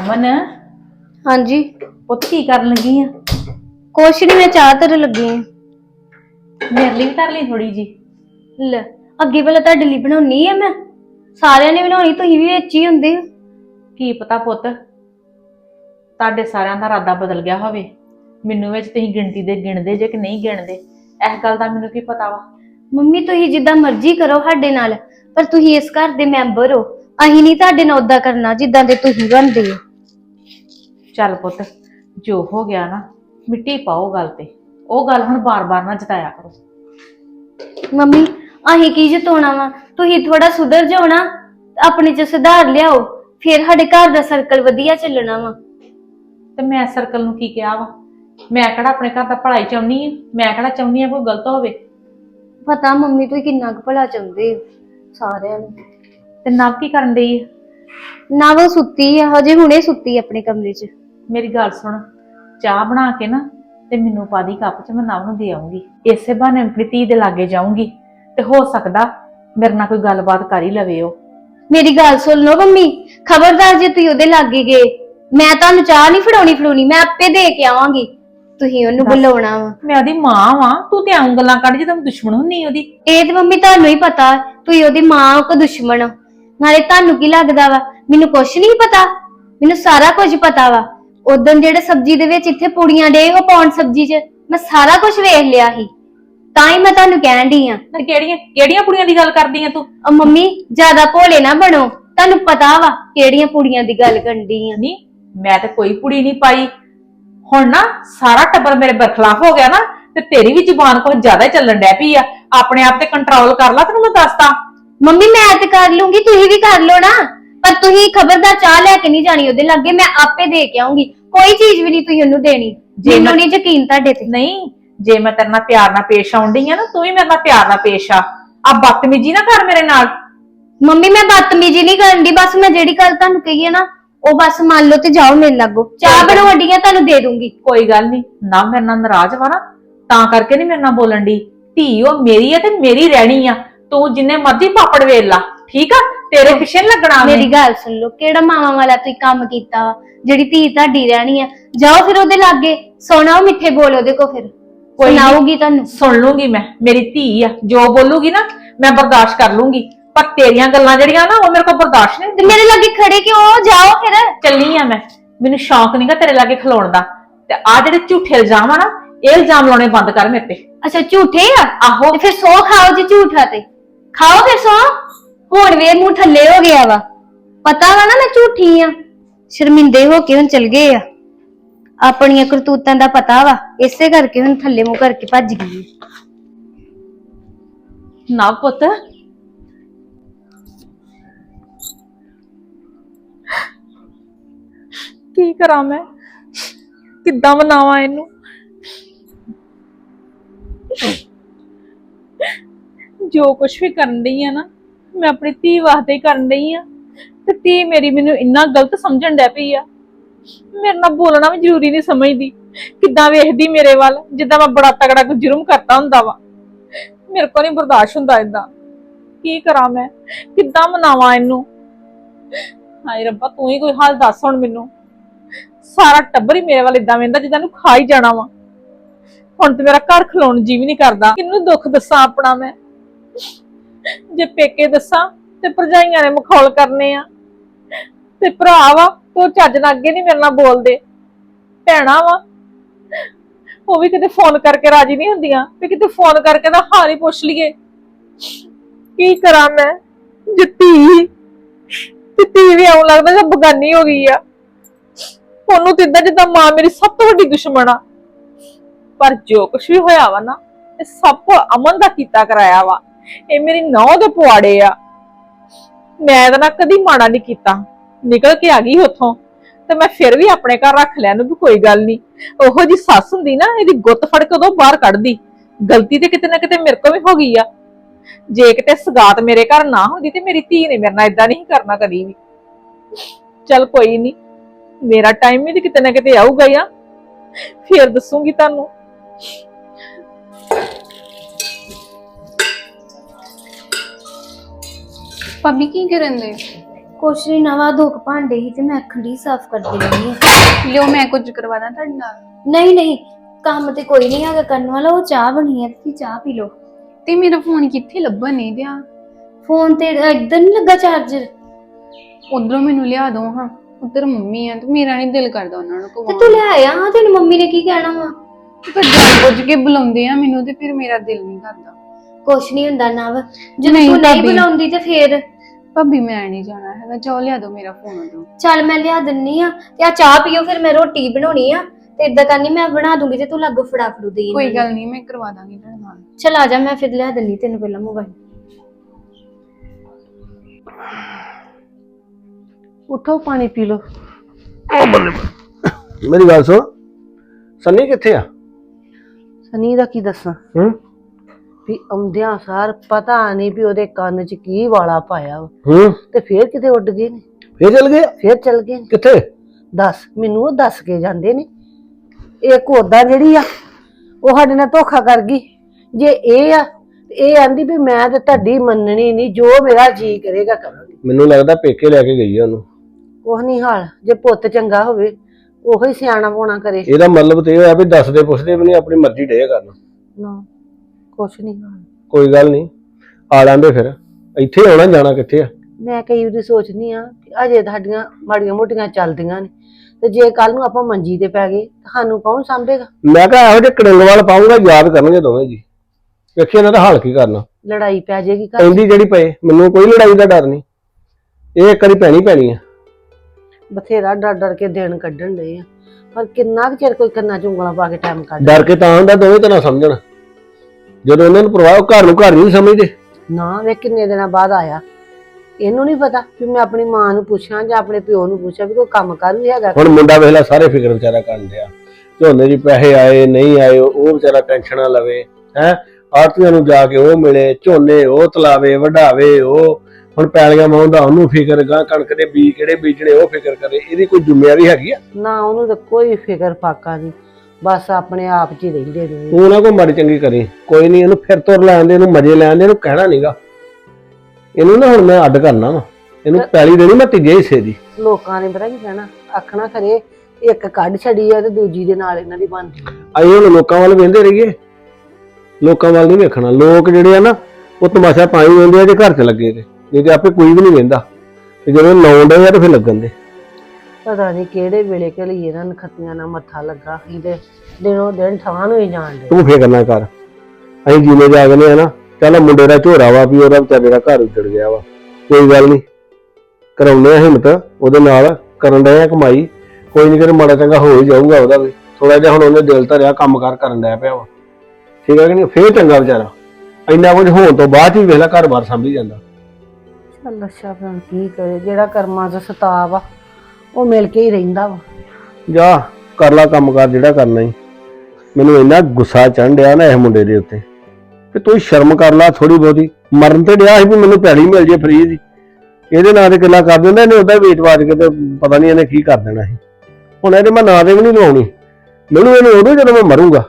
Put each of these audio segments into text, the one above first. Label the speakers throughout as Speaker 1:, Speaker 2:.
Speaker 1: ਅਮਨ?
Speaker 2: ਹਾਂਜੀ।
Speaker 1: ਪੁੱਤ ਕੀ ਕਰਨ ਲੱਗੀ ਆ?
Speaker 2: ਕੁਛ ਨਹੀਂ ਮੈਂ ਚਾਹ ਤਰ ਲੱਗੀ ਆਂ।
Speaker 1: ਮੇਰੇ ਲਈ ਵੀ ਲਈ ਥੋੜੀ ਜੀ
Speaker 2: ਲੈ ਅੱਗੇ ਪਹਿਲਾਂ ਤੁਹਾਡੇ ਲਈ ਬਣਾਉਣੀ ਆ ਮੈਂ। ਸਾਰਿਆਂ ਨੇ ਬਣਾਉਣੀ ਤੁਸੀਂ ਵੀ ਵਿੱਚ ਹੀ ਹੁੰਦੇ ਹੋ।
Speaker 1: ਕੀ ਪਤਾ ਪੁੱਤ? ਤੁਹਾਡੇ ਸਾਰਿਆਂ ਦਾ ਇਰਾਦਾ ਬਦਲ ਗਿਆ ਹੋਵੇ। ਮੈਨੂੰ ਵਿੱਚ ਤੁਸੀਂ ਗਿਣਤੀ ਦੇ ਗਿਣਦੇ ਜੇ ਕਿ ਨਹੀਂ ਗਿਣਦੇ? ਇਸ ਗੱਲ ਦਾ ਮੈਨੂੰ ਕੀ ਪਤਾ ਵਾ?
Speaker 2: ਮੰਮੀ ਤੁਸੀਂ ਜਿੱਦਾਂ ਮਰਜ਼ੀ ਕਰੋ ਸਾਡੇ ਨਾਲ ਪਰ ਤੁਸੀਂ ਇਸ ਘਰ ਦੇ ਮੈਂਬਰ ਹੋ। ਅਸੀਂ ਨਹੀਂ ਤੁਹਾਡੇ ਨਾਲ ਉਦਾਂ ਕਰਨਾ ਜਿੱਦਾਂ ਦੇ ਤੁਸੀਂ ਬਣਦੇ ਹੋ।
Speaker 1: ਚੱਲ ਪੁੱਤ ਜੋ ਹੋ ਗਿਆ ਨਾ ਮਿੱਟੀ ਪਾਓ ਗੱਲ ਤੇ। ਉਹ ਗੱਲ ਹੁਣ ਬਾਰ-ਬਾਰ ਨਾ ਜਤਾਇਆ ਕਰੋ।
Speaker 2: ਮੰਮੀ ਅਸੀਂ ਕੀ ਜਤਾਉਣਾ ਵਾ? ਤੁਸੀਂ ਥੋੜਾ ਸੁਧਰ ਜਾਓ ਨਾ ਆਪਣੇ ਚ ਸੁਧਾਰ ਲਿਆਓ। ਫਿਰ ਸਾਡੇ ਘਰ ਦਾ ਸਰਕਲ ਵਧੀਆ ਚੱਲਣਾ ਵਾ।
Speaker 1: ਤੇ ਮੈਂ ਸਰਕਲ ਨੂੰ ਕੀ ਕਿਹਾ ਵਾ? ਮੈਂ ਕਿਹੜਾ ਆਪਣੇ ਘਰ ਦਾ ਭਲਾਈ ਚਾਹੁੰਨੀ ਆ ਮੈਂ ਕਿਹੜਾ ਚਾਹੁੰਨੀ ਆ ਕੋਈ ਗਲਤ ਹੋਵੇ?
Speaker 2: ਪਤਾ ਮੰਮੀ ਤੁਸੀਂ ਕਿੰਨਾ ਕੁ ਭਲਾ ਚਾਹੁੰਦੇ ਹੋ ਸਾਰਿਆਂ ਨੂੰ।
Speaker 1: ਤੇ ਨਵ ਕੀ ਕਰਨ ਡਈ ਆ?
Speaker 2: ਨਾ ਉਹ ਸੁੱਤੀ ਆ ਹਜੇ ਹੁਣੇ ਸੁੱਤੀ ਆ ਆਪਣੇ ਕਮਰੇ 'ਚ।
Speaker 1: ਮੇਰੀ ਗੱਲ ਸੁਣ ਚਾਹ ਬਣਾ ਕੇ ਨਾ ਤੇ ਮੈਨੂੰ ਪਾ ਦੀ ਕੱਪ ਚ ਮੈਂ ਨਵ ਨੂੰ ਦੇ ਆਉਂਗੀ ਇਸੇ ਬਹਾਨੇ ਆਪਣੀ ਧੀ ਦੇ ਲਾਗੇ ਜਾਊਂਗੀ ਤੇ ਹੋ ਸਕਦਾ ਮੇਰੇ ਨਾਲ ਕੋਈ ਗੱਲਬਾਤ ਕਰ ਹੀ ਲਵੇ ਉਹ।
Speaker 2: ਮੇਰੀ ਗੱਲ ਸੁਣ ਲਓ ਮੰਮੀ ਖਬਰਦਾਰ ਜੇ ਤੁਸੀਂ ਉਹਦੇ ਲਾਗੇ ਗਏ ਮੈਂ ਤੁਹਾਨੂੰ ਚਾਹ ਨਹੀਂ ਫੜਾਉਣੀ ਫੜਾਉਣੀ ਮੈਂ ਆਪੇ ਦੇ ਕੇ ਆਵਾਂਗੀ। ਤੁਸੀਂ ਉਹਨੂੰ। ਬੁਲਾਉਣਾ ਵਾ।
Speaker 1: ਮੈਂ ਉਹਦੀ ਮਾਂ ਵਾਂ ਤੂੰ ਤੇ ਆਉਂ ਗੱਲਾਂ ਕੱਢ ਜਦੋਂ ਦੁਸ਼ਮਣ ਹੁੰਨੀ ਉਹਦੀ।
Speaker 2: ਇਹ ਤੇ ਮੰਮੀ ਤੁਹਾਨੂੰ ਹੀ ਪਤਾ ਤੁਸੀਂ ਉਹਦੀ ਮਾਂ ਕੋ ਦੁਸ਼ਮਣ ਹੋ। ਨਾਲੇ ਤੁਹਾਨੂੰ ਕੀ ਲੱਗਦਾ ਵਾ? ਮੈਨੂੰ ਕੁਛ ਨਹੀਂ ਪਤਾ। ਮੈਨੂੰ ਸਾਰਾ ਕੁਝ ਪਤਾ ਵਾ। ਉਦੋਂ ਜਿਹੜੇ ਸਬਜ਼ੀ ਦੇ ਵਿੱਚ ਇੱਥੇ ਪੂੜੀਆਂ ਡੇ ਉਹ ਪਾਉਣ ਸਬਜ਼ੀ 'ਚ ਮੈਂ ਸਾਰਾ ਕੁਝ ਵੇਖ ਲਿਆ ਸੀ। ਤਾਂ ਹੀ ਮੈਂ ਤੁਹਾਨੂੰ ਕਹਿਣ ਡਈ ਆ।
Speaker 1: ਤੇ ਕਿਹੜੀਆਂ ਕਿਹੜੀਆਂ ਕੁੜੀਆਂ ਦੀ ਗੱਲ ਕਰਦੀ ਆ ਤੂੰ?
Speaker 2: ਉਹ ਮੰਮੀ ਜ਼ਿਆਦਾ ਭੋਲੇ ਨਾ ਬਣੋ। ਤੁਹਾਨੂੰ ਪਤਾ ਵਾ ਕਿਹੜੀਆਂ ਪੂੜੀਆਂ ਦੀ ਗੱਲ ਕਰਦੀ ਆ।
Speaker 1: ਨਹੀਂ ਮੈਂ ਤੇ ਕੋਈ ਕੁੜੀ ਨਹੀਂ ਪਾਈ। ਹੁਣ ਨਾ ਸਾਰਾ ਟੱਬਰ ਮੇਰੇ ਬਰਖਲਾਫ ਹੋ ਗਿਆ ਨਾ ਤੇ ਤੇਰੀ ਵੀ ਜ਼ੁਬਾਨ ਕੁਝ ਜ਼ਿਆਦਾ ਚੱਲਣ ਡੈ ਪਈ ਆ। ਆਪਣੇ ਆਪ ਤੇ ਕੰਟਰੋਲ ਕਰ ਲਾ ਤੈਨੂੰ ਮੈਂ ਦੱਸਦਾ।
Speaker 2: ਮੰਮੀ ਮੈਂ ਤੇ ਕਰ ਲੂੰਗੀ ਤੁਸੀਂ ਵੀ ਕਰ ਲਓ ਨਾ। ਪਰ ਤੁਸੀਂ ਖਬਰਦਾਰ ਚਾਹ ਲੈ ਕੇ ਨਹੀਂ ਜਾਣੀ ਉਹਦੇ ਲਾਗੇ ਮੈਂ ਆਪੇ ਦੇ ਕੇ ਆਉਂਗੀ। ਕੋਈ ਚੀਜ਼ ਵੀ ਨਹੀਂ ਤੁਸੀਂ ਉਹਨੂੰ ਦੇਣੀ।
Speaker 1: ਜੇ
Speaker 2: ਮੈਨੂੰ ਨਹੀਂ ਯਕੀਨ ਤੁਹਾਡੇ ਤੇ।
Speaker 1: ਨਹੀਂ ਜੇ ਮੈਂ ਤੇਰੇ ਨਾਲ ਪਿਆਰ ਨਾਲ ਪੇਸ਼ ਆਉਂਦੀ ਆ ਨਾ ਤੂੰ ਵੀ ਮੇਰੇ ਨਾਲ ਪਿਆਰ ਨਾਲ ਪੇਸ਼ ਆ। ਆ ਬਦਤਮੀਜੀ ਨਾ ਕਰ ਮੇਰੇ ਨਾਲ।
Speaker 2: ਮੰਮੀ ਮੈਂ ਬਦਤਮੀਜੀ ਨਹੀਂ ਕਰਨ ਦੀ ਬਸ ਮੈਂ ਜਿਹੜੀ ਗੱਲ ਤੁਹਾਨੂੰ ਕਹੀ ਹੈ ਨਾ ਉਹ ਬਸ ਮੰਨ ਲਓ ਤੇ ਜਾਓ ਮੇਰੇ ਲਾਗੋ। ਚਾਹ ਬਣਾਉਣ ਡੀਆਂ ਤੁਹਾਨੂੰ ਦੇ ਦੂੰਗੀ।
Speaker 1: ਕੋਈ ਗੱਲ ਨਹੀਂ ਨਾ ਮੇਰੇ ਨਾਲ ਨਾਰਾਜ਼ ਵਾ ਨਾ ਤਾਂ ਕਰਕੇ ਨਹੀਂ ਮੇਰੇ ਨਾਲ ਬੋਲਣ ਦੀ ਧੀ ਉਹ ਮੇਰੀ ਆ ਤੇ ਮੇਰੀ ਰਹਿਣੀ ਆ। ਤੂੰ ਜਿੰਨੇ ਮਰਜ਼ੀ ਪਾਪੜ ਵੇਲ ਲਾ ਠੀਕ ਆ? ਤੇਰੇ ਪਿੱਛੇ ਨੀ ਲੱਗਣਾ
Speaker 2: ਮੇਰੀ ਗੱਲ ਸੁਣ ਲਓ ਕਿਹੜਾ ਮਾਵਾ ਵਾਲਾ ਤੁਸੀਂ ਕੰਮ ਕੀਤਾ ਵਾ? ਜਿਹੜੀ ਧੀ ਤੁਹਾਡੀ ਰਹਿਣੀ ਆ। ਜਾਓ ਫਿਰ ਉਹਦੇ ਲਾਗੇ ਸੋਣਾ ਮਿੱਠੇ ਬੋਲ ਉਹਦੇ ਕੋ ਫਿਰ।
Speaker 1: ਕੋਈ ਨੀ।
Speaker 2: ਤੁਹਾਨੂੰ।
Speaker 1: ਸੁਣ ਲੂੰਗੀ ਮੈਂ ਮੇਰੀ ਧੀ ਆ ਜੋ ਬੋਲੂਗੀ ਨਾ ਮੈਂ ਬਰਦਾਸ਼ਤ ਕਰ ਲੂੰਗੀ। ਪਰ ਤੇਰੀਆਂ ਗੱਲਾਂ ਜਿਹੜੀਆਂ ਨਾ ਉਹ ਮੇਰੇ ਕੋਲ ਬਰਦਾਸ਼ਤ ਨਹੀਂ
Speaker 2: ਤੇ ਮੇਰੇ ਲਾਗੇ ਖੜੇ ਕਿਉਂ? ਜਾਓ ਫਿਰ।
Speaker 1: ਚੱਲੀ ਆ ਮੈਂ। ਮੈਨੂੰ ਸ਼ੌਂਕ ਨਹੀਂਗਾ ਤੇਰੇ ਲਾਗੇ ਖਲੋਣ ਦਾ। ਤੇ ਆ ਜਿਹੜੇ ਝੂਠੇ ਇਲਜ਼ਾਮ ਆ ਨਾ ਇਹ ਇਲਜ਼ਾਮ ਲਾਉਣੇ ਬੰਦ ਕਰ ਮੇਰੇ ਤੇ।
Speaker 2: ਅੱਛਾ ਝੂਠੇ ਆ?
Speaker 1: ਆਹੋ।
Speaker 2: ਤੇ ਫਿਰ ਸੌ ਖਾਓ ਜੀ ਝੂਠਾ ਤੇ। ਖਾਓ ਫਿਰ ਸੌ? ਹੁਣ ਵੇ ਮੂੰਹ ਥੱਲੇ ਹੋ ਗਿਆ ਵਾ। ਪਤਾ ਵਾ ਨਾ ਮੈਂ ਝੂਠੀ ਆ। ਸ਼ਰਮਿੰਦੇ ਹੋ ਕੇ ਹੁਣ ਚਲ ਗਏ ਆ। ਆਪਣੀਆਂ ਕਰਤੂਤਾਂ ਦਾ ਪਤਾ ਵਾ। ਇਸੇ ਕਰਕੇ ਹੁਣ ਥੱਲੇ ਮੂੰਹ ਕਰਕੇ ਭੱਜ ਗਈ
Speaker 1: ਨਾ ਪੁੱਤ ਕੀ ਕਰਾਂ ਮੈਂ? ਕਿੱਦਾਂ ਮਨਾਵਾਂ ਇਹਨੂੰ? ਜੋ ਕੁਝ ਵੀ ਕਰਨ ਡਈ ਆ ਨਾ, ਮੈਂ ਆਪਣੀ ਧੀ ਵਾਸਤੇ ਕਰਨ ਡਈ ਆ। ਤੇ ਧੀ ਮੇਰੀ ਮੈਨੂੰ ਇੰਨਾ ਗਲਤ ਸਮਝਣ ਡੈ ਪਈ ਆ। ਮੇਰੇ ਨਾਲ ਬੋਲਣਾ ਵੀ ਜ਼ਰੂਰੀ ਨਹੀਂ ਸਮਝਦੀ। ਕਿੱਦਾਂ ਵੇਖਦੀ ਮੇਰੇ ਵੱਲ, ਜਿੱਦਾਂ ਮੈਂ ਬੜਾ ਤਗੜਾ ਕੋਈ ਜੁਰਮ ਕਰਤਾ ਹੁੰਦਾ ਵਾ। ਮੇਰੇ ਕੋਲ ਨਹੀਂ ਬਰਦਾਸ਼ਤ ਹੁੰਦਾ ਇਦਾਂ ਕੀ ਕਰਾਂ ਮੈਂ? ਕਿੱਦਾਂ ਮਨਾਵਾਂ ਇਹਨੂੰ? ਹਾਏ ਰੱਬਾ, ਤੂੰ ਹੀ ਕੋਈ ਹੱਲ ਦੱਸ ਹੁਣ ਮੈਨੂੰ। ਸਾਰਾ ਟੱਬਰ ਹੀ ਮੇਰੇ ਵੱਲ ਇਦਾਂ ਵੇਂਦਾ ਜਿੱਦਾਂ ਨੂੰ ਖਾ ਹੀ ਜਾਣਾ ਵਾ। ਹੁਣ ਤੇ ਮੇਰਾ ਘਰ ਖਲੋਣ ਜੀ ਵੀ ਨਹੀਂ ਕਰਦਾ। ਕਿੰਨੂੰ ਦੁੱਖ ਦੱਸਾਂ ਆਪਣਾ ਮੈਂ? ਜੇ ਪੇਕੇ ਦੱਸਾਂ ਤੇ ਭਰਜਾਈਆਂ ਨੇ ਮਖੌਲ ਕਰਨੇ ਆ। ਤੇ ਭਰਾ ਵਾ ਤੇ ਉਹ ਚੱਜ ਨਾਲ ਅੱਗੇ ਨਹੀਂ ਮੇਰੇ ਨਾਲ ਬੋਲਦੇ। ਭੈਣਾ ਵਾ, ਉਹ ਵੀ ਕਿਤੇ ਫੋਨ ਕਰਕੇ ਰਾਜੀ ਨਹੀਂ ਹੁੰਦੀਆਂ ਤੇ ਕਿਤੇ ਫੋਨ ਕਰਕੇ ਦਾ ਹਾਲ ਹੀ ਪੁੱਛ ਲਈਏ। ਕੀ ਕਰਾਂ ਮੈਂ? ਜਿੱਤੀ ਜਿੱਤੀ ਵੀ ਆਉਂ ਲੱਗਦਾ ਜਿਵੇਂ ਬਗਾਨੀ ਹੋ ਗਈ ਆ। ਉਹਨੂੰ ਤੇ ਏਦਾਂ ਜਿੱਦਾਂ ਮਾਂ ਮੇਰੀ ਸਭ ਤੋਂ ਵੱਡੀ ਦੁਸ਼ਮਣ ਆ। ਪਰ ਜੋ ਕੁਝ ਵੀ ਹੋਇਆ ਵਾ ਨਾ, ਇਹ ਸਭ ਕੁਝ ਅਮਨ ਦਾ ਕੀਤਾ ਕਰਾਇਆ ਵਾ। ਇਹ ਮੇਰੀ ਨੌ ਦੇ ਪੁਆੜੇ ਆ। ਮੈਂ ਇਹਦਾ ਨਾ ਕਦੀ ਮਾੜਾ ਨਹੀਂ ਕੀਤਾ। ਨਿਕਲ ਕੇ ਆ ਗਈ ਉੱਥੋਂ। ਤੇ ਮੈਂ ਫਿਰ ਵੀ ਆਪਣੇ ਘਰ ਰੱਖ ਲਿਆ ਨੂੰ ਵੀ ਕੋਈ ਗੱਲ ਨਹੀਂ। ਉਹੋ ਜੀ ਸੱਸ ਹੁੰਦੀ ਨਾ, ਇਹਦੀ ਗੁੱਤ ਫੜ ਕੇ ਉਦੋਂ ਬਾਹਰ ਕੱਢਦੀ। ਗਲਤੀ ਤੇ ਕਿਤੇ ਨਾ ਕਿਤੇ ਮੇਰੇ ਕੋਲ ਵੀ ਹੋ ਗਈ ਆ। ਜੇ ਕਿਤੇ ਸਗਾਤ ਮੇਰੇ ਘਰ ਨਾ ਹੁੰਦੀ ਤੇ ਮੇਰੀ ਧੀ ਨੇ ਮੇਰੇ ਨਾਲ ਇਦਾਂ ਨਹੀਂ ਕਰਨਾ ਕਦੀ ਵੀ। ਚਲ ਕੋਈ ਨਹੀਂ। ਮੇਰਾ ਟਾਈਮ ਵੀ ਕਿਤੇ ਨਾ ਕਿਤੇ ਆਊਗਾ ਯਾ ਫੇਰ ਦੱਸੂਗੀ ਤੁਹਾਨੂੰ।
Speaker 3: ਭਾਬੀ ਕੀ ਕਰਨ
Speaker 2: ਕੁਛ ਨਹੀਂ ਨਵਾਂ ਧੋਕ ਭਾਂਡੇ ਹੀ ਤੇ ਮੈਂ ਅੱਖੜੀ ਸਾਫ਼ ਕਰਦੀ ਰਹੀ ਹਾਂ।
Speaker 3: ਲਿਓ ਮੈਂ ਕੁਝ ਕਰਵਾਣਾ ਤੁਹਾਡੇ ਨਾਲ।
Speaker 2: ਨਹੀਂ ਨਹੀਂ ਕੰਮ ਤੇ ਕੋਈ ਨਹੀਂ ਹੈਗਾ ਕਰਨ ਵਾਲਾ ਉਹ ਚਾਹ ਬਣੀ ਹੈ ਤੁਸੀਂ ਚਾਹ ਪੀ ਲਓ।
Speaker 3: ਤੇ ਮੇਰਾ ਫੋਨ ਕਿੱਥੇ ਲੱਭਣ ਨਹੀਂ ਦਿਆ?
Speaker 2: ਫੋਨ ਤੇ ਇੱਧਰ ਨਹੀਂ ਲੱਗਾ ਚਾਰਜਰ?
Speaker 3: ਉਧਰੋਂ ਮੈਨੂੰ ਲਿਆ ਦੋ ਹਾਂ। ਉਧਰ ਮੰਮੀ ਆ ਤੇ ਮੇਰਾ ਨਹੀਂ ਦਿਲ ਕਰਦਾ ਉਹਨਾਂ ਨੂੰ
Speaker 2: ਤੇ ਤੂੰ ਲਿਆਇਆ ਹਾਂ ਤੇਰੀ ਮੰਮੀ ਨੇ ਕੀ ਕਹਿਣਾ ਵਾ?
Speaker 3: ਪਰ ਜਾਣ ਬੁੱਝ ਕੇ ਬੁਲਾਉਂਦੇ ਆ ਮੈਨੂੰ ਤੇ ਫਿਰ ਮੇਰਾ ਦਿਲ ਨਹੀਂ ਕਰਦਾ।
Speaker 2: ਕੁਛ ਨਹੀਂ ਹੁੰਦਾ ਨਵ। ਜੇ
Speaker 3: ਨਹੀਂ
Speaker 2: ਤੂੰ ਨਹੀਂ
Speaker 3: ਭਾਬੀ।
Speaker 2: ਬੁਲਾਉਂਦੀ ਤੇ ਫੇਰ?
Speaker 3: ਭਾਬੀ ਮੈਂ ਨਹੀਂ ਜਾਣਾ ਹੈਗਾ। ਜਾਓ ਲਿਆ ਦੋ ਮੇਰਾ ਫੋਨ ਉਧਰੋਂ।
Speaker 2: ਚੱਲ ਮੈਂ ਲਿਆ ਦਿੰਨੀ ਆ ਤੇ ਆ ਚਾਹ ਪੀਓ ਫਿਰ ਮੈਂ ਰੋਟੀ ਬਣਾਉਣੀ ਆ। ਤੇ ਇਦਾਂ ਕਰਨੀ ਮੈਂ ਬਣਾ ਦੂੰਗੀ ਤੇ ਤੂੰ ਲਾਗੋ ਫੜਾ ਫੜੂ ਦੇ
Speaker 3: ਕੋਈ ਗੱਲ ਨਹੀਂ ਮੈਂ ਕਰਵਾ ਦਾਂਗੀ ਤੁਹਾਡੇ ਨਾਲ।
Speaker 2: ਚਲ ਆ ਜਾ ਮੈਂ ਫਿਰ ਲਿਆ ਦਿੰਨੀ ਤੈਨੂੰ ਪਹਿਲਾਂ ਮੋਬਾਈਲ
Speaker 4: ਉਠੋ ਪਾਣੀ ਪੀ ਲਓ।
Speaker 5: ਉਹ ਬੱਲੇ ਮੇਰੀ ਗੱਲ ਸੁਣ। ਸੰਨੀ ਕਿੱਥੇ ਆ?
Speaker 4: ਸਨੀ ਦਾ ਕੀ ਦੱਸਾਂ?
Speaker 5: ਹੂੰ?
Speaker 4: ਵੀ ਆਉਂਦਿਆਂ ਸਾਰ ਪਤਾ ਨਹੀਂ ਵੀ ਉਹਦੇ ਕੰਨ 'ਚ ਕੀ ਵਾਲਾ ਪਾਇਆ ਵਾ।
Speaker 5: ਹੂੰ?
Speaker 4: ਤੇ ਫੇਰ ਕਿਤੇ ਉੱਡ ਗਏ ਨੇ?
Speaker 5: ਫੇਰ ਚਲ ਗਿਆ
Speaker 4: ਫੇਰ ਚਲ ਗਏ ਨੇ।
Speaker 5: ਕਿੱਥੇ?
Speaker 4: ਦੱਸ ਮੈਨੂੰ ਉਹ ਦੱਸ ਕੇ ਜਾਂਦੇ ਨੇ। ਇੱਕ ਉਦਾਂ ਜਿਹੜੀ ਆ ਉਹ ਸਾਡੇ ਨਾਲ ਧੋਖਾ ਕਰ ਗਈ। ਜੇ ਇਹ ਆ ਤੇ ਇਹ ਆਂਦੀ ਵੀ ਮੈਂ ਤੇ ਤੁਹਾਡੀ ਮੰਨਣੀ ਨਹੀਂ ਜੋ ਮੇਰਾ ਜੀ ਕਰੇਗਾ ਕਰਾਂਗੀ।
Speaker 5: ਮੈਨੂੰ ਲੱਗਦਾ ਪੇਕੇ ਲੈ ਕੇ ਗਈ ਆ ਉਹਨੂੰ।
Speaker 4: ਉਹ ਨਹੀਂ ਹਾਲ ਜੇ ਪੁੱਤ ਚੰਗਾ ਹੋਵੇ ਉਹੀ ਸਿਆਣਾ ਪੋਣਾ ਕਰੇ।
Speaker 5: ਇਹਦਾ ਮਤਲਬ ਤੇ ਇਹ ਹੋਇਆ ਵੀ ਦੱਸਦੇ ਪੁੱਛਦੇ ਵੀ ਨਹੀਂ ਆਪਣੀ ਮਰਜ਼ੀ ਡੇ ਕਰਨ।
Speaker 4: ਨਾ ਕੁਛ ਨਹੀਂ ਹਾਲ।
Speaker 5: ਕੋਈ ਗੱਲ ਨਹੀਂ ਆ ਲੈਂਦੇ ਫਿਰ। ਇੱਥੇ ਆਉਣਾ ਜਾਣਾ ਕਿੱਥੇ ਆ?
Speaker 4: ਮੈਂ ਕਈ ਵਾਰੀ ਸੋਚਦੀ ਆ ਕਿ ਅਜੇ ਸਾਡੀਆਂ ਮਾੜੀਆਂ ਮੋਟੀਆਂ ਚੱਲਦੀਆਂ ਨੇ। ਤੇ ਜੇ ਕੱਲ ਨੂੰ ਆਪਾਂ ਮੰਜੀ ਤੇ ਪੈ ਗਏ ਸਾਨੂੰ ਕੌਣ ਸੰਭੇਗਾ?
Speaker 5: ਮੈਂ ਕਿਹਾ ਇਹੋ ਜਿਹੇ ਕੜੰਗਵਾਲ ਪਾਉਂਗਾ ਯਾਦ ਕਰਨਗੇ ਦੋਵੇਂ ਜੀ। ਵੇਖੀ ਇਹਨਾਂ ਦਾ ਹਾਲ ਕੀ ਕਰਨਾ।
Speaker 4: ਲੜਾਈ ਪੈ ਜਾਏਗੀ ਘਰ।
Speaker 5: ਜਿਹੜੀ ਪਏ ਮੈਨੂੰ ਕੋਈ ਲੜਾਈ ਦਾ ਡਰ ਨਹੀਂ ਇਹ ਇੱਕ ਵਾਰੀ ਪੈਣੀ ਪੈਣੀ ਆ।
Speaker 4: ਬਥੇਰਾ ਡਰ ਡਰ ਕੇ ਦਿਨ ਕੱਢਣ ਡਏ ਆ। ਪਰ ਕਿੰਨਾ ਕੁ ਚਿਰ ਕੋਈ ਕੰਨਾਂ 'ਚ ਉਂਗਲਾਂ ਪਾ ਕੇ ਟਾਈਮ ਕੱਢ
Speaker 5: ਡਰ ਕੇ ਤਾਂ ਹੁੰਦਾ ਦੋਵੇਂ ਤਰ੍ਹਾਂ ਸਮਝਣ। ਜਦੋਂ ਉਹਨਾਂ ਨੂੰ ਪ੍ਰਵਾਹ ਘਰ ਨੂੰ ਘਰ ਨਹੀਂ ਸਮਝਦੇ।
Speaker 4: ਨਾ ਵੇ ਕਿੰਨੇ ਦਿਨਾਂ ਬਾਅਦ ਆਇਆ। ਇਹਨੂੰ ਨਹੀਂ ਪਤਾ ਕਿ ਮੈਂ ਆਪਣੀ ਮਾਂ ਨੂੰ ਪੁੱਛਾਂ ਜਾਂ ਆਪਣੇ ਪਿਓ ਨੂੰ ਪੁੱਛਾਂ ਵੀ ਕੋਈ ਕੰਮ ਕਰ ਵੀ ਹੈਗਾ
Speaker 5: ਹੁਣ ਮੁੰਡਾ ਵੇਖਲਾ ਸਾਰੇ ਫਿਕਰ ਵਿਚਾਰਾ ਕਰਨ ਡਿਆ। ਝੋਨੇ ਦੀ ਪੈਸੇ ਆਏ ਨਹੀਂ ਆਏ ਉਹ ਵਿਚਾਰਾ ਟੈਨਸ਼ਨ ਨਾ ਲਵੇ ਹੈ? ਆਰਤੀਆਂ ਨੂੰ ਜਾ ਕੇ ਉਹ ਮਿਲੇ ਝੋਨੇ ਉਹ ਤਲਾਵੇ ਵਢਾਵੇ ਉਹ ਹੁਣ ਪੈਲੀਆਂ ਮਾਉਂਦਾ ਉਹਨੂੰ ਫਿਕਰ ਗਾਂ ਕਣਕ ਦੇ ਬੀਜ ਕਿਹੜੇ ਬੀਜਣੇ ਉਹ ਫਿਕਰ ਕਰੇ। ਇਹਦੀ ਕੋਈ ਜ਼ਿੰਮੇਵਾਰੀ ਹੈਗੀ ਆ?
Speaker 4: ਨਾ ਉਹਨੂੰ ਤਾਂ ਕੋਈ ਫਿਕਰ ਫਾਕਾ ਨਹੀਂ। ਬਸ ਆਪਣੇ ਆਪ 'ਚ ਹੀ ਰਹਿੰਦੇ ਨੇ।
Speaker 5: ਤੂੰ ਨਾ ਕੋਈ ਮਾੜੀ ਚੰਗੀ ਕਰੀ। ਕੋਈ ਨਹੀਂ ਇਹਨੂੰ ਫਿਰ ਤੁਰ ਲੈਣ ਦੇ ਇਹਨੂੰ ਮਜ਼ੇ ਲੈਣ ਦੇ ਇਹਨੂੰ ਕਹਿਣਾ ਨਹੀਂਗਾ ਇਹਨੂੰ ਨਾ ਹੁਣ ਮੈਂ ਅੱਡ ਕਰਨਾ ਵਾ। ਇਹਨੂੰ ਪੈਲੀ ਦੇਣੀ ਮੈਂ ਤੀਜੇ ਹਿੱਸੇ ਦੀ।
Speaker 4: ਲੋਕਾਂ ਨੇ ਪਤਾ ਕੀ ਕਹਿਣਾ? ਆਖਣਾ ਖਰੇ ਇੱਕ ਕੱਢ ਛੜੀ ਆ ਤੇ ਦੂਜੀ ਦੇ ਨਾਲ ਇਹਨਾਂ ਦੀ ਬਣਦੀ
Speaker 5: ਅਸੀਂ ਹੁਣ ਲੋਕਾਂ ਵੱਲ ਵੇਂਦੇ ਰਹੀਏ। ਲੋਕਾਂ ਵੱਲ ਨਹੀਂ ਵੇਖਣਾ। ਲੋਕ ਜਿਹੜੇ ਆ ਨਾ ਉਹ ਤਮਾਸ਼ਾ ਪਾਈ ਜਾਂਦੇ ਆ ਜੇ ਘਰ 'ਚ ਲੱਗੇ ਤੇ। ਨਹੀਂ ਤੇ ਆਪੇ ਕੋਈ ਵੀ ਨਹੀਂ ਵੇਂਦਾ। ਤੇ ਜਦੋਂ ਲਾਉਣ ਡਏ ਆ ਤੇ ਫਿਰ ਲੱਗਣ ਦੇ।
Speaker 4: ਪਤਾ ਨਹੀਂ ਕਿਹੜੇ ਵੇਲੇ ਕਿ ਲਈ ਇਹਨਾਂ ਨਖੱਤੀਆਂ ਨਾਲ ਮੱਥਾ ਲੱਗਾ ਇਹਦੇ ਦਿਨੋਂ ਦਿਨ ਠਾਂ ਨੂੰ ਹੀ ਜਾਣ ਦੇ
Speaker 5: ਤੂੰ ਫਿਕਰ ਨਾ ਕਰ। ਅਸੀਂ ਜੀਨੇ ਜਾਗਨੇ ਆ ਨਾ ਚੱਲ ਮੁੰਡੇ ਦਾ ਝੋਰਾ ਵਾ ਵੀ ਉਹਦਾ ਵਿਚਾਰੇ ਦਾ ਘਰ ਉੱਜੜ ਗਿਆ ਵਾ। ਕੋਈ ਗੱਲ ਨਹੀਂ ਕਰਾਉਂਦੇ ਆ ਹਿੰਮਤ ਉਹਦੇ ਨਾਲ ਕਰਨ ਡਏ ਆ ਕਮਾਈ। ਕੋਈ ਨਹੀਂ ਕਰ ਮਾੜਾ ਚੰਗਾ ਹੋ ਹੀ ਜਾਊਗਾ ਉਹਦਾ ਵੀ। ਥੋੜਾ ਜਿਹਾ ਹੁਣ ਉਹਨੇ ਦਿਲ ਧਰਿਆ ਕੰਮ ਕਾਰ ਕਰਨ ਡਿਆ ਪਿਆ ਵਾ। ਠੀਕ ਹੈ ਕਿ ਨਹੀਂ? ਫੇਰ ਚੰਗਾ ਵਿਚਾਰਾ। ਇੰਨਾ ਕੁਝ ਹੋਣ ਤੋਂ ਬਾਅਦ ਹੀ ਵੇਖ ਲੈ ਘਰ-ਬਾਰ ਸੰਭੀ ਜਾਂਦਾ।
Speaker 4: ਅੱਛਾ ਫਿਰ ਕੀ ਕਰੇ? ਜਿਹੜਾ ਕਰਮਾਂ 'ਚ ਸਤਾਵ ਆ ਉਹ ਮਿਲ ਕੇ ਹੀ ਰਹਿੰਦਾ ਵਾ।
Speaker 5: ਜਾ ਕਰ ਲਾ ਕੰਮ ਕਾਰ ਜਿਹੜਾ ਕਰਨਾ ਹੀ ਮੈਨੂੰ ਇੰਨਾ ਗੁੱਸਾ ਚੜ੍ਹ ਡਿਆ ਨਾ ਇਸ ਮੁੰਡੇ ਦੇ ਉੱਤੇ ਕਿ ਤੂੰ ਸ਼ਰਮ ਕਰ ਲਾ ਥੋੜੀ ਬਹੁਤੀ। ਮਰਨ ਤੇ ਡਿਆ ਸੀ ਵੀ ਮੈਨੂੰ ਪੈੜੀ ਮਿਲ ਜੇ ਫਰੀ ਦੀ। ਇਹਦੇ ਨਾਂ ਤੇ ਕਿੱਲਾ ਕਰ ਦਿੰਦਾ ਇਹਨੇ ਉਹਦਾ ਵੇਚ ਵਾਜ ਕੇ ਤੇ ਪਤਾ ਨਹੀਂ ਇਹਨੇ ਕੀ ਕਰ ਦੇਣਾ ਸੀ। ਹੁਣ ਇਹਦੇ ਮੈਂ ਨਾਂ ਦੇ ਵੀ ਨਹੀਂ ਲਵਾਉਣੀ ਮੈਨੂੰ ਇਹਨੂੰ ਉਦੋਂ ਜਦੋਂ ਮੈਂ ਮਰੂੰਗਾ।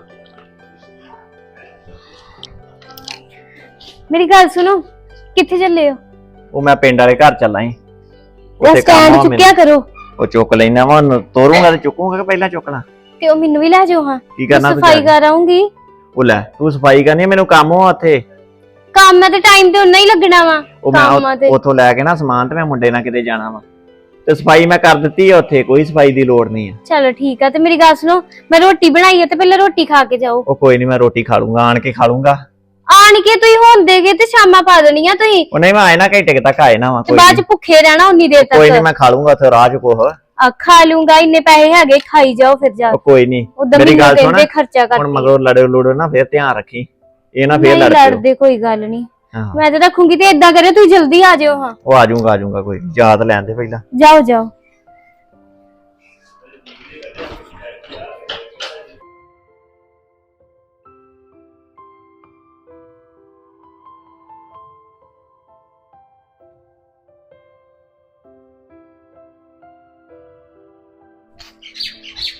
Speaker 2: ਮੇਰੀ ਗੱਲ ਸੁਣੋ ਕਿੱਥੇ ਚੱਲੇ ਹੋ?
Speaker 6: ਉਹ ਮੈਂ ਪਿੰਡ ਵਾਲੇ ਘਰ ਚੱਲਾਂ ਈ। ਕੰਮ
Speaker 2: ਸਟੈਂਡ
Speaker 6: ਆ
Speaker 2: ਚੁੱਕਿਆ ਕਰੋ।
Speaker 6: ਉਹ ਚੁੱਕ ਲੈਣਾ ਵਾ ਤੋਰੂੰਗਾ ਤੇ ਚੁੱਕੂੰਗਾ ਕਿ ਪਹਿਲਾਂ ਚੁੱਕਣਾ
Speaker 2: ਤੇ ਉਹ ਮੈਨੂੰ ਵੀ ਲੈ ਜਾਓ ਹਾਂ।
Speaker 6: ਕੀ
Speaker 2: ਮੈਂ
Speaker 6: ਕਰਨਾ ਤੂੰ
Speaker 2: ਸਫ਼ਾਈ
Speaker 6: ਜਾ ਕੇ?
Speaker 2: ਕਰ ਆਉਂਗੀ
Speaker 6: ਉਹ ਲੈ ਤੂੰ ਸਫ਼ਾਈ ਕਰਨੀ ਆ, ਮੈਨੂੰ ਕੰਮ ਆ ਉੱਥੇ।
Speaker 2: ਕੰਮ ਤੇ ਟਾਈਮ ਤੇ ਉਨਾ ਹੀ ਲੱਗਣਾ ਵਾ
Speaker 6: ਉਹ ਮੈਂ
Speaker 2: ਕੰਮ ਆ ਤੇ-
Speaker 6: ਉ- ਉੱਥੋਂ ਲੈ ਕੇ ਨਾ ਸਮਾਨ ਤੇ ਮੈਂ ਮੁੰਡੇ ਨਾਲ ਕਿਤੇ ਜਾਣਾ ਵਾ। ਤੇ ਸਫ਼ਾਈ ਮੈਂ ਕਰ ਦਿੱਤੀ ਆ ਉੱਥੇ ਕੋਈ ਸਫ਼ਾਈ ਦੀ ਲੋੜ ਨਹੀਂ ਆ।
Speaker 2: ਚਲੋ ਠੀਕ ਆ ਤੇ ਮੇਰੀ ਗੱਲ ਸੁਣੋ ਮੈਂ ਰੋਟੀ ਬਣਾਈ ਆ ਤੇ ਪਹਿਲਾਂ ਰੋਟੀ ਖਾ ਕੇ ਜਾਓ।
Speaker 6: ਉਹ ਕੋਈ ਨਹੀਂ ਮੈਂ ਰੋਟੀ ਖਾ ਲੂੰਗਾ ਆਣ ਕੇ ਖਾ ਲੂੰਗਾ।
Speaker 2: ਆਣ ਕੇ ਤੁਸੀਂ ਹੁਣ ਦੇਗੇ ਤੇ ਸ਼ਾਮਾਂ ਪਾ ਦੇਣੀਆਂ ਤੁਸੀਂ।
Speaker 6: ਉਹ ਨਹੀਂ ਮੈਂ ਆਏ ਨਾ ਘੰਟੇ ਕੁ ਤੱਕ ਆਏ ਨਾ ਵਾ
Speaker 2: ਤੇ
Speaker 6: ਕੋਈ
Speaker 2: ਬਾਅਦ
Speaker 6: ਨੀ।
Speaker 2: ਚ ਭੁੱਖੇ ਰਹਿਣਾ ਉਨੀ ਦੇਰ
Speaker 6: ਕੋਈ ਨਹੀਂ
Speaker 2: ਤੱਕ
Speaker 6: ਮੈਂ ਖਾ ਲੂੰਗਾ ਉੱਥੇ ਰਾਹ ਚ ਕੋਹ
Speaker 2: ਆ ਖਾ ਲੂੰਗਾ ਇੰਨੇ ਪੈਸੇ ਹੈਗੇ ਖਾਈ ਜਾਓ ਫਿਰ ਜਾ
Speaker 6: ਉਹ ਕੋਈ ਨਹੀਂ
Speaker 2: ਉਦੋਂ
Speaker 6: ਮੇਰੀ
Speaker 2: ਮੈਨੂੰ
Speaker 6: ਗੱਲ ਸੁਣ।
Speaker 2: ਖਰਚਾ
Speaker 6: ਹੁਣ
Speaker 2: ਕਰਕੇ।
Speaker 6: ਮਗਰੋਂ ਲੜੋ ਲੂੜੋ ਨਾ ਫੇਰ ਧਿਆਨ ਰੱਖੀ। ਇਹ ਨਾ ਫੇਰ
Speaker 2: ਨਹੀਂ
Speaker 6: ਲੜ ਪਿਓ।
Speaker 2: ਲੜਦੇ ਕੋਈ ਗੱਲ ਨਹੀਂ
Speaker 6: ਹਾਂ।
Speaker 2: ਮੈਂ ਤੇ ਰੱਖੂੰਗੀ ਤੇ ਇਦਾਂ ਕਰਿਓ ਤੁਸੀਂ ਜਲਦੀ ਆ ਜਾਓ ਹਾਂ।
Speaker 6: ਉਹ ਆ ਜਾਊਂਗਾ ਆ ਜਾਊਂਗਾ ਕੋਈ ਯਾਦ ਲੈਣ ਦੇ ਪਹਿਲਾਂ।
Speaker 2: ਜਾਓ ਜਾਓ।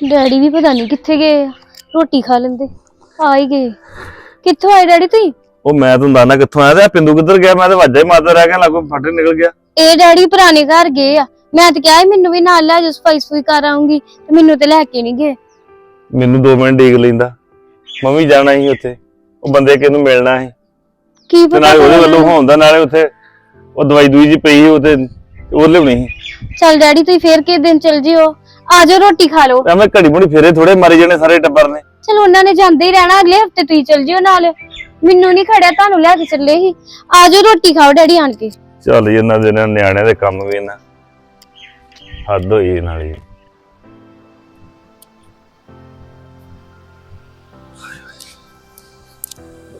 Speaker 2: ਡੈਡੀ ਵੀ ਪਤਾ ਨਹੀਂ ਕਿੱਥੇ ਗਏ ਆ। ਰੋਟੀ ਖਾ ਲੈਂਦੇ। ਆ ਹੀ ਗਏ। ਕਿੱਥੋਂ ਆਏ ਡੈਡੀ ਤੁਸੀਂ?
Speaker 7: ਉਹ ਮੈਂ ਤੁਹਾਨੂੰ ਦੱਸਣਾ ਕਿੱਥੋਂ ਆਇਆ ਤੇ ਆਹ ਪਿੰਦੂ ਕਿੱਧਰ ਗਿਆ? ਮੈਂ ਤੇ ਵਾਜਾ ਹੀ ਮਾਰਦਾ ਰਹਿ ਗਿਆ ਲਾਗੋ ਫੱਟੇ ਨਿਕਲ ਗਿਆ।
Speaker 2: ਇਹ ਡੈਡੀ ਪੁਰਾਣੇ ਘਰ ਗਏ ਆ। ਮੈਂ ਤਾਂ ਕਿਹਾ ਸੀ ਮੈਨੂੰ ਵੀ ਨਾਲ ਲੈ ਜਾ ਸਫ਼ਾਈ ਸਫੂਈ ਕਰ ਆਉਂਗੀ ਤੇ ਮੈਨੂੰ ਤੇ ਲੈ ਕੇ ਨਹੀਂ ਗਏ।
Speaker 7: ਮੈਨੂੰ 2 ਮਿੰਟ ਡੀਕ ਲੈਂਦਾ। ਮੈਂ ਵੀ ਜਾਣਾ ਸੀ ਉੱਥੇ। ਉਹ ਬੰਦੇ ਕਿਹਨੂੰ ਮਿਲਣਾ ਸੀ।
Speaker 2: ਕੀ
Speaker 7: ਤੇ
Speaker 2: ਪਤਾ
Speaker 7: ਨਾਲੇ ਉਹਦੇ ਵੱਲੋਂ ਹੋਂਦਾ ਨਾਲੇ ਉੱਥੇ ਉਹ ਦਵਾਈ ਦੂਈ ਜੀ ਪਈ ਸੀ ਉਹ ਤੇ ਉਹ ਲਿਆਉਣੀ ਸੀ।
Speaker 2: ਚੱਲ ਡੈਡੀ ਤੁਸੀਂ ਫੇਰ ਕਿਸ ਦਿਨ ਚੱਲ ਜਿਓ। ਆ ਜਾਓ ਰੋਟੀ ਖਾ ਲਓ।
Speaker 7: ਮੈਂ ਘੜੀ ਮੁੜੀ ਫੇਰੇ ਥੋੜੇ ਮਾਰੇ ਜਾਣੇ ਸਾਰੇ ਟੱਬਰ ਨੇ।
Speaker 2: ਚਲ ਉਹਨਾਂ ਨੇ ਜਾਂਦੇ ਹੀ ਰਹਿਣਾ ਅਗਲੇ ਹਫ਼ਤੇ ਤੁਸੀਂ ਚੱਲ ਜਿਓ ਨਾਲ। ਮੈਨੂੰ ਨਹੀਂ ਖੜਿਆ ਤੁਹਾਨੂੰ ਲੈ ਕੇ ਚੱਲੇ ਸੀ। ਆ ਜਾਓ ਰੋਟੀ ਖਾਓ ਡੈਡੀ ਆਣ ਕੇ।
Speaker 7: ਚੱਲ ਇਹਨਾਂ ਦੇ ਨਾਲ ਨਿਆਣਿਆਂ ਦੇ ਕੰਮ ਵੀ ਨਾ। ਹੱਦ ਹੋਈ ਨਾਲ ਹੀ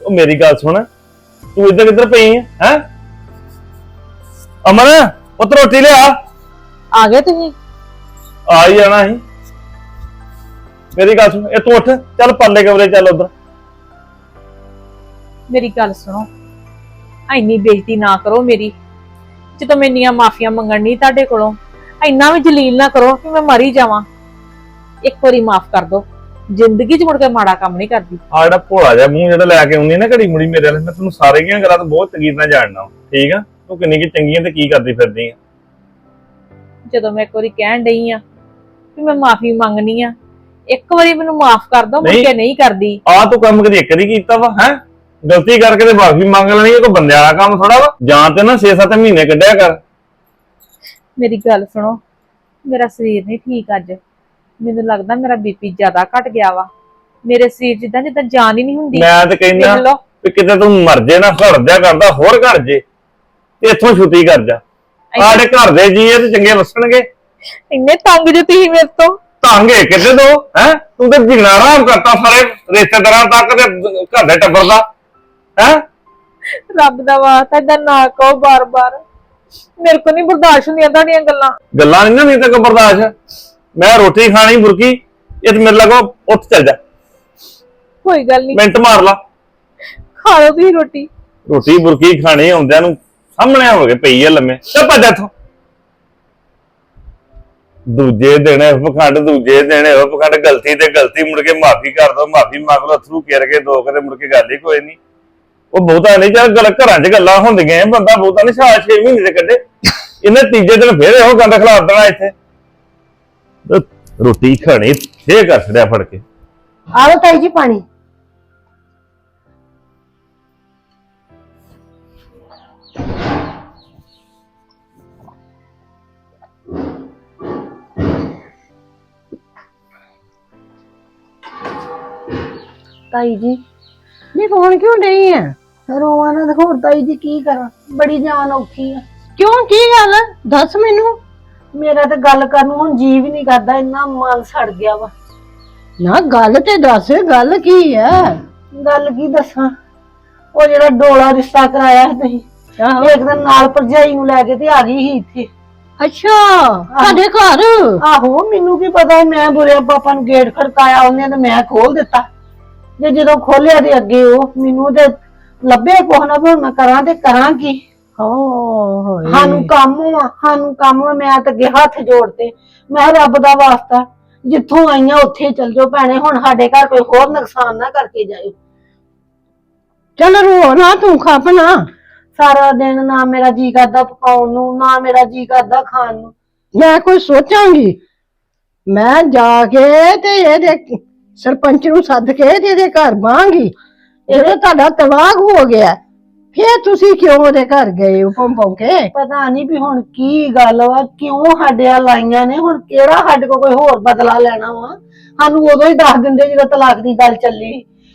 Speaker 7: ਉਹ ਮੇਰੀ ਗੱਲ ਸੁਣ ਤੂੰ ਇੱਧਰ ਕਿੱਧਰ ਪਈ ਹੈ ਹੈ? ਅਮਨ ਪੁੱਤ ਰੋਟੀ ਲਿਆ।
Speaker 1: ਆ ਗਏ ਤੁਸੀਂ?
Speaker 7: ਆ ਹੀ ਜਾਣਾ ਸੀ। ਮੇਰੀ ਗੱਲ ਸੁਣ ਇਹ ਤੂੰ ਉੱਠ ਚੱਲ ਪਰਲੇ ਕਮਰੇ ਚੱਲ ਉਧਰ।
Speaker 1: ਮੇਰੀ ਗੱਲ ਸੁਣੋ ਐਨੀ ਬੇਇੱਜ਼ਤੀ ਨਾ ਕਰੋ ਮੇਰੀ। ਜਦੋਂ ਮੈਂ ਇੰਨੀਆਂ ਮਾਫੀਆਂ ਮੰਗਣ ਨਹੀਂ ਤੁਹਾਡੇ ਕੋਲੋਂ ਇੰਨਾ ਵੀ ਜਲੀਲ ਨਾ ਕਰੋ ਕਿ ਮੈਂ ਮਰ ਜਾਵਾਂ। ਇੱਕ ਵਾਰੀ ਮਾਫ ਕਰ ਦਿਓ। ਜ਼ਿੰਦਗੀ 'ਚ ਮੁੜ ਕੇ ਮਾੜਾ ਕੰਮ ਨਹੀਂ ਕਰਦੀ।
Speaker 7: ਆ ਜਿਹੜਾ ਭੋਲਾ ਜਿਹਾ ਮੂੰਹ ਜਿਹੜਾ ਲੈ ਕੇ ਆਉਂਦੀ ਹੈ ਨਾ ਘੜੀ ਮੁੜੀ ਮੇਰੇ ਵਾਲੇ ਮੈਂ ਤੈਨੂੰ ਸਾਰੇ ਦੀਆਂ ਗੱਲਾਂ ਤੋਂ ਬਹੁਤ ਚੰਗੀ ਤਰ੍ਹਾਂ ਜਾਣਦਾ ਠੀਕ ਆ? ਤੂੰ ਕਿੰਨੀ ਕੀ ਚੰਗੀ ਹੈ ਤੇ ਕੀ ਕਰਦੀ ਫਿਰਦੀ ਆ?
Speaker 1: ਜਦੋਂ ਮੈਂ ਇੱਕ ਵਾਰੀ ਕਹਿਣ ਡਈ ਆ ਕਿ ਮੈਂ ਮਾਫੀ ਮੰਗਣੀ ਆ। ਇੱਕ ਵਾਰੀ ਮੈਨੂੰ ਮਾਫ ਕਰ ਦਿਓ ਮੁੜ
Speaker 7: ਨਹੀਂ।
Speaker 1: ਕੇ ਨਹੀਂ। ਕਰਦੀ।
Speaker 7: ਆ ਤੂੰ ਕੰਮ ਕਦੀ ਇੱਕ ਦੀ ਕੀਤਾ ਵਾ ਹੈ? ਗਲਤੀ ਕਰਕੇ ਤੇ ਮਾਫੀ ਮੰਗ ਲੈਣੀ ਇਹ ਕੋਈ ਬੰਦੇ ਵਾਲਾ ਕੰਮ ਥੋੜਾ ਵਾ। ਜਾਂ ਤੇ ਨਾ 6-7 ਮਹੀਨੇ ਕੱਢਿਆ ਕਰ।
Speaker 1: ਮੇਰੀ ਗੱਲ ਸੁਣੋ ਮੇਰਾ ਸਰੀਰ ਨਹੀਂ ਠੀਕ ਅੱਜ। ਮੈਨੂੰ ਲੱਗਦਾ ਮੇਰਾ ਬੀਪੀ ਜ਼ਿਆਦਾ ਘਟ ਗਿਆ ਵਾ। ਮੇਰੇ ਸਰੀਰ ਜਿੱਦਾਂ ਜਿੱਦਾਂ ਜਾਨ ਹੀ ਨਹੀਂ ਹੁੰਦੀ।
Speaker 7: ਮੈਂ ਤੇ ਕਹਿੰਦਾ
Speaker 1: ਦੇਖ ਲਓ।
Speaker 7: ਵੀ ਕਿਤੇ ਤੂੰ ਮਰ ਜੇ ਨਾ ਘਰ ਜਾ ਕਰਦਾ ਹੋਰ ਘਰ ਜੇ। ਤੇ ਇੱਥੋਂ ਛੁੱਟੀ ਕਰ ਜਾ। ਆੜੇ ਘਰ ਦੇ ਜੀ ਇਹ ਤੇ ਚੰਗੇ ਵਸਣਗੇ।
Speaker 1: ਇੰਨੇ ਤੰਗ ਜੇ ਤੁਸੀਂ ਮੇਰੇ ਤੋਂ।
Speaker 7: ਤਾਂਗੇ ਕਿਤੇ ਦੋ ਹੈ? ਤੂੰ ਤੇ ਜਿਗਣਾ ਆਰਾਮ ਕਰਤਾ ਸਾਰੇ ਰਿਸ਼ਤੇਦਾਰਾਂ ਤੱਕ ਤੇ ਘਰ ਦੇ ਟੱਬਰ ਦਾ ਹੈ?
Speaker 1: ਰੱਬ ਦਾ ਵਾਸਤਾ ਏਦਾਂ ਨਾ ਕਹੋ ਬਾਰ-ਬਾਰ। ਮੇਰੇ ਕੋ ਨਹੀਂ ਬਰਦਾਸ਼ਤ ਹੁੰਦੀਆਂ ਤੁਹਾਡੀਆਂ ਗੱਲਾਂ।
Speaker 7: ਗੱਲਾਂ ਨਹੀਂ ਨਾ ਨਹੀਂ ਤੱਕ ਬਰਦਾਸ਼ਤ। ਮੈਂ ਰੋਟੀ ਖਾਣੀ ਬੁਰਕੀ ਇਹ ਤੇ ਮੇਰੇ ਲਗੋ ਉੱਠ ਚੱਲ ਜਾ।
Speaker 1: ਕੋਈ ਗੱਲ ਨਹੀਂ
Speaker 7: ਮਿੰਟ ਮਾਰ ਲਾ।
Speaker 1: ਖਾ ਲਓ ਤੁਸੀਂ ਰੋਟੀ।
Speaker 7: ਰੋਟੀ ਬੁਰਕੀ ਖਾਣੀ ਆਉਂਦਿਆਂ ਨੂੰ ਸਾਹਮਣੇ ਹੋ ਗਏ ਪਈ ਆ ਲੰਮੇ। ਚੱਲ ਭੱਜ ਇੱਥੋਂ। ਦੂਜੇ ਦਿਨ ਇਹ ਦੂਜੇ ਦਿਨ ਇਹ ਗਲਤੀ ਤੇ ਗਲਤੀ ਮੁੜ ਕੇ ਮਾਫੀ ਕਰ ਦੋ, ਮਾਫੀ ਮੰਗ ਲਓ, ਅਥਰੂ ਕਿਰ ਕੇ ਦੋ, ਕਦੇ ਮੁੜ ਕੇ ਗੱਲ ਹੀ ਕੋਈ ਨਹੀਂ। ਉਹ ਬਹੁਤਾ ਨਹੀਂ, ਚੱਲ ਗੱਲ ਘਰਾਂ 'ਚ ਗੱਲਾਂ ਹੁੰਦੀਆਂ ਬੰਦਾ ਬਹੁਤਾ ਨਹੀਂ, ਸਾਲ 6 ਮਹੀਨੇ ਦੇ ਕੱਢੇ। ਇਹਨੇ ਤੀਜੇ ਦਿਨ ਫੇਰ ਇਹੋ ਗੰਦ ਖਿਲਾਰ ਦੇਣਾ ਇੱਥੇ। ਰੋਟੀ ਖਾਣੀ, ਫੇਰ ਕਰ ਛੜਿਆ ਫੜ ਕੇ।
Speaker 4: ਆਲੋ ਤਾਈ ਜੀ ਪਾਣੀ। ਤਾਈ ਜੀ।
Speaker 8: ਨਹੀਂ ਫੋਨ ਕਿਉਂ ਨਹੀਂ ਹੈ
Speaker 4: ਰੋਵਾਂ ਨਾ ਦੇਖੋ ਤਾਈ ਜੀ ਕੀ ਕਰਾਂ? ਬੜੀ ਜਾਨ ਔਖੀ ਆ।
Speaker 8: ਕਿਉਂ? ਕੀ ਗੱਲ? ਦੱਸ ਮੈਨੂੰ।
Speaker 4: ਮੇਰਾ ਤੇ ਗੱਲ ਕਰਨ ਨੂੰ ਹੁਣ ਜੀ ਵੀ ਨਹੀਂ ਕਰਦਾ ਇੰਨਾ ਮਨ ਸੜ ਗਿਆ ਵਾ।
Speaker 8: ਨਾ ਗੱਲ ਤੇ ਦੱਸ ਗੱਲ ਕੀ ਹੈ
Speaker 4: ਗੱਲ ਕੀ ਦੱਸਾਂ? ਉਹ ਜਿਹੜਾ ਡੋਲਾ ਰਿਸ਼ਤਾ ਕਰਾਇਆ ਸੀ ਤੁਸੀਂ
Speaker 8: ਆਹੋ।
Speaker 4: ਇੱਕ ਦਿਨ ਨਾਲ ਭਰਜਾਈ ਨੂੰ ਲੈ ਕੇ ਤੇ ਆ ਗਈ ਸੀ ਇੱਥੇ।
Speaker 8: ਅੱਛਾ ਤੁਹਾਡੇ ਘਰ?
Speaker 4: ਆਹੋ ਮੈਨੂੰ ਕੀ ਪਤਾ ਮੈਂ ਬੁਰੇ ਪਾਪਾ ਨੂੰ ਗੇਟ ਖੜਕਾਇਆ ਉਹਨੇ ਤੇ ਮੈਂ ਖੋਲ ਦਿੱਤਾ। ਜੇ ਜਦੋਂ ਖੋਲਿਆ ਤੇ ਅੱਗੇ ਉਹ ਮੈਨੂੰ ਤੇ ਲੱਭੇ ਕੋਹ ਨਾ ਵੀ ਹੁਣ ਮੈਂ ਕਰਾਂ ਤੇ ਕਰਾਂ ਕੀ?
Speaker 8: ਓ
Speaker 4: ਸਾਨੂੰ ਕੰਮ ਆ ਸਾਨੂੰ ਕੰਮ ਆ ਮੈਂ ਤਾਂ ਅੱਗੇ ਹੱਥ ਜੋੜਤੇ। ਮੈਂ ਕਿਹਾ ਰੱਬ ਦਾ ਵਾਸਤਾ ਜਿੱਥੋਂ ਆਈਆਂ ਉੱਥੇ ਚਲ ਜਾਓ ਭੈਣੇ ਹੁਣ ਸਾਡੇ ਘਰ ਕੋਈ ਹੋਰ ਨੁਕਸਾਨ ਨਾ ਕਰਕੇ ਜਾਇਓ।
Speaker 8: ਚੱਲ ਰੋ ਨਾ ਤੂੰ ਖਾਪਣਾ
Speaker 4: ਸਾਰਾ ਦਿਨ ਨਾ ਮੇਰਾ ਜੀ ਕਰਦਾ ਪਕਾਉਣ ਨੂੰ ਨਾ ਮੇਰਾ ਜੀ ਕਰਦਾ ਖਾਣ ਨੂੰ।
Speaker 8: ਮੈਂ ਕੋਈ ਸੋਚਾਂਗੀ। ਮੈਂ ਜਾ ਕੇ ਤੇ ਇਹਦੇ ਸਰਪੰਚ ਨੂੰ ਸੱਦ ਕੇ ਤੇ ਘਰ ਬਾਂਗੀ ਇਹਦੇ ਤੁਹਾਡਾ ਤਲਾਕ ਹੋ ਗਿਆ, ਫੇਰ ਤੁਸੀਂ ਕਿਉਂ ਉਹਦੇ ਘਰ ਗਏ ਹੋ ਭੰਪੋਂ ਕੇ?
Speaker 4: ਪਤਾ ਨਹੀਂ ਵੀ ਹੁਣ ਕੀ ਗੱਲ ਵਾ, ਕਿਉਂ ਸਾਡੇ ਆ ਲਾਈਆਂ ਨੇ, ਹੁਣ ਕਿਹੜਾ ਸਾਡੇ ਕੋਲ ਕੋਈ ਹੋਰ ਬਦਲਾ ਲੈਣਾ ਵਾ? ਸਾਨੂੰ ਉਦੋਂ ਹੀ ਦੱਸ ਦਿੰਦੇ ਜਦੋਂ ਤਲਾਕ ਦੀ ਗੱਲ ਚੱਲੀ।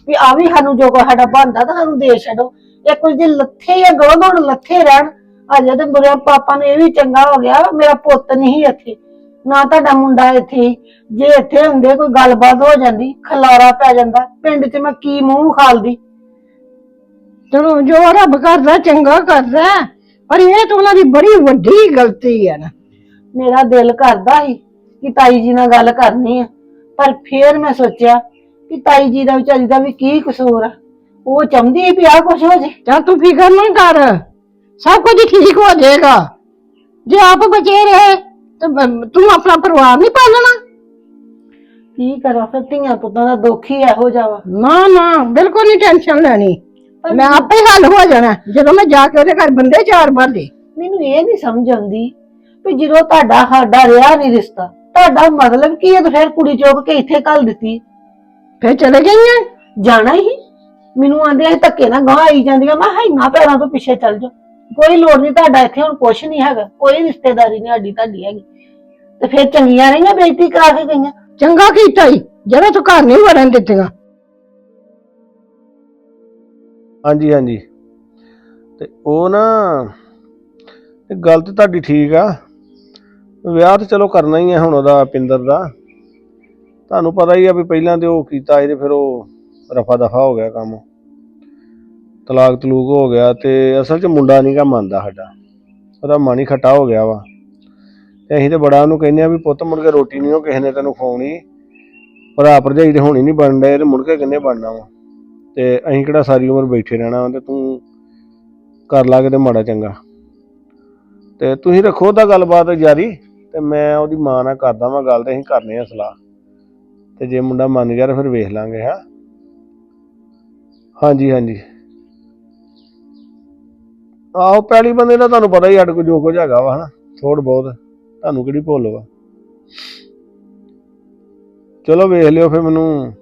Speaker 4: ਵੀ ਆ ਵੀ ਸਾਨੂੰ ਜੋ ਕੋਈ ਸਾਡਾ ਬਣਦਾ ਤਾਂ ਸਾਨੂੰ ਦੇ ਛੱਡੋ। ਇਹ ਕੁਝ ਜੇ ਲੱਥੇ ਜਾਂ ਗਲੋਂ ਲੱਥੇ ਰਹਿਣ, ਅਜੇ ਤੇ ਮੇਰੇ ਪਾਪਾ ਨੇ ਇਹ ਵੀ ਚੰਗਾ ਹੋ ਗਿਆ, ਮੇਰਾ ਪੁੱਤ ਨਹੀਂ ਇੱਥੇ। ਨਾ ਤੁਹਾਡਾ ਮੁੰਡਾ ਇੱਥੇ। ਜੇ ਇੱਥੇ ਹੁੰਦੇ ਕੋਈ ਗੱਲਬਾਤ ਹੋ ਜਾਂਦੀ ਖਲਾਰਾ ਪੈ ਜਾਂਦਾ ਪਿੰਡ 'ਚ ਮੈਂ ਕੀ ਮੂੰਹ ਖਾਲਦੀ?
Speaker 8: ਚਲੋ ਜੋ ਰੱਬ ਕਰਦਾ ਚੰਗਾ ਕਰਦਾ ਪਰ ਇਹ ਤਾਂ ਉਹਨਾਂ ਦੀ ਬੜੀ ਵੱਡੀ ਗਲਤੀ ਹੈ ਨਾ।
Speaker 4: ਮੇਰਾ ਦਿਲ ਕਰਦਾ ਸੀ ਕਿ ਤਾਈ ਜੀ ਨਾਲ ਗੱਲ ਕਰਨੀ ਆ ਪਰ ਫੇਰ ਮੈਂ ਸੋਚਿਆ ਕਿ ਤਾਈ ਜੀ ਦਾ ਵਿਚਾਰੀ ਦਾ ਵੀ ਕੀ ਕਸੂਰ ਆ। ਉਹ ਚਾਹੁੰਦੀ ਵੀ ਆ ਕੁਛ ਹੋ ਜੇ।
Speaker 8: ਚੱਲ ਤੂੰ ਫਿਕਰ ਨਾ ਕਰ ਸਭ ਕੁਝ ਠੀਕ ਹੋ ਜਾਏਗਾ। ਜੇ ਆਪ ਬਚੇ ਰਹੇ ਤਾਂ ਬ- ਤੂੰ ਆਪਣਾ ਪਰਿਵਾਰ ਨਹੀਂ ਪਾਲਣਾ?
Speaker 4: ਕੀ ਕਰਾਂ ਫਿਰ? ਧੀਆਂ ਪੁੱਤਾਂ ਦਾ ਦੁੱਖ ਹੀ ਇਹੋ ਜਿਹਾ ਵਾ।
Speaker 8: ਨਾ ਨਾ ਬਿਲਕੁਲ ਨਹੀਂ ਟੈਨਸ਼ਨ ਲੈਣੀ। ਮੈਂ ਆਪੇ ਹੱਲ ਹੋ ਜਾਣਾ। ਜਦੋਂ ਮੈਂ ਜਾ ਕੇ ਉਹਦੇ ਘਰ ਬੰਦੇ ਚਾਰ ਬਾਂਦੇ।
Speaker 4: ਮੈਨੂੰ ਇਹ ਨਹੀਂ ਸਮਝ ਆਉਂਦੀ ਵੀ ਜਦੋਂ ਤੁਹਾਡਾ ਸਾਡਾ ਰਿਹਾ ਨਹੀਂ ਰਿਸ਼ਤਾ ਤੁਹਾਡਾ ਮਤਲਬ ਕੀ ਹੈ? ਤੇ ਫਿਰ ਕੁੜੀ ਚੁੱਕ ਕੇ ਇੱਥੇ ਘੱਲ ਦਿੱਤੀ।
Speaker 8: ਫਿਰ ਚਲੇ ਗਈਆਂ?
Speaker 4: ਜਾਣਾ ਹੀ? ਮੈਨੂੰ ਆਂਦੇ ਆ ਧੱਕੇ ਨਾਲ ਗਾਂ ਆਈ ਜਾਂਦੀਆਂ। ਮੈਂ ਹਾਈਆਂ ਪੈਰਾਂ ਤੋਂ ਪਿੱਛੇ ਚੱਲ ਜਾ ਕੋਈ ਲੋੜ ਨਹੀਂ ਤੁਹਾਡਾ ਇੱਥੇ ਹੁਣ ਕੁਛ ਨਹੀਂ ਹੈਗਾ ਕੋਈ ਰਿਸ਼ਤੇਦਾਰੀ ਨਹੀਂ ਸਾਡੀ ਤੁਹਾਡੀ ਹੈਗੀ। ਤੇ ਫਿਰ ਚੰਗੀਆਂ ਰਹੀਆਂ ਬੇਇੱਜ਼ਤੀ ਕਰਾ ਕੇ ਗਈਆਂ?
Speaker 8: ਚੰਗਾ ਕੀਤਾ ਹੀ ਜਦੋਂ ਤੂੰ ਘਰ ਨਹੀਂ ਵੜਨ ਦਿੱਤੀਆਂ।
Speaker 5: ਹਾਂਜੀ ਹਾਂਜੀ। ਤੇ ਉਹ ਨਾ ਤੇ ਗੱਲ ਤੇ ਤੁਹਾਡੀ ਠੀਕ ਆ। ਵਿਆਹ ਤੇ ਚਲੋ ਕਰਨਾ ਹੀ ਆ ਹੁਣ ਉਹਦਾ ਪਿੰਦਰ ਦਾ। ਤੁਹਾਨੂੰ ਪਤਾ ਹੀ ਆ ਵੀ ਪਹਿਲਾਂ ਤੇ ਉਹ ਕੀਤਾ ਇਹਦੇ ਫਿਰ ਉਹ ਰਫਾ ਦਫਾ ਹੋ ਗਿਆ ਕੰਮ। ਤਲਾਕ ਤਲੂਕ ਹੋ ਗਿਆ ਤੇ ਅਸਲ 'ਚ ਮੁੰਡਾ ਨਹੀਂ ਗਾ ਮੰਨਦਾ ਸਾਡਾ। ਉਹਦਾ ਮਨ ਹੀ ਖੱਟਾ ਹੋ ਗਿਆ ਵਾ। ਤੇ ਅਸੀਂ ਤੇ ਬੜਾ ਉਹਨੂੰ ਕਹਿੰਦੇ ਆ ਵੀ ਪੁੱਤ ਮੁੜ ਕੇ ਰੋਟੀ ਨਹੀਂ ਉਹ ਕਿਸੇ ਨੇ ਤੈਨੂੰ ਖਵਾਉਣੀ। ਭਰਾ ਭਰਜਾਈ ਤੇ ਹੋਣੀ ਨਹੀਂ ਬਣ ਡਏ ਤੇ ਮੁੜ ਕੇ ਕਿੰਨੇ ਬਣਨਾ ਵਾ। ਤੇ ਅਸੀਂ ਕਿਹੜਾ ਸਾਰੀ ਉਮਰ ਬੈਠੇ ਰਹਿਣਾ ਵਾ ਤੇ ਤੂੰ ਕਰ ਲਾ ਕਿਤੇ ਮਾੜਾ ਚੰਗਾ। ਤੇ ਤੁਸੀਂ ਰੱਖੋ ਤਾਂ ਗੱਲਬਾਤ ਜਾਰੀ ਤੇ ਮੈਂ ਉਹਦੀ ਮਾਂ ਨਾਲ ਕਰਦਾ ਵਾਂ ਗੱਲ ਤੇ ਅਸੀਂ ਕਰਨੇ ਆ ਸਲਾਹ। ਤੇ ਜੇ ਮੁੰਡਾ ਮੰਨ ਗਿਆ ਤਾਂ ਫਿਰ ਵੇਖ ਲਾਂਗੇ, ਹਾਂ। ਹਾਂਜੀ ਹਾਂਜੀ। ਆਹੋ ਪਹਿਲੀ ਬੰਦੇ ਦਾ ਤੁਹਾਨੂੰ ਪਤਾ ਹੀ ਅੱਡ ਕੋ ਜੋ ਕੁਝ ਹੈਗਾ ਵਾ, ਹਨਾ। ਥੋੜ ਬਹੁਤ, ਤੁਹਾਨੂੰ ਕਿਹੜੀ ਭੁੱਲ ਵਾ। ਚਲੋ ਵੇਖ ਲਿਓ ਫਿਰ ਮੈਨੂੰ,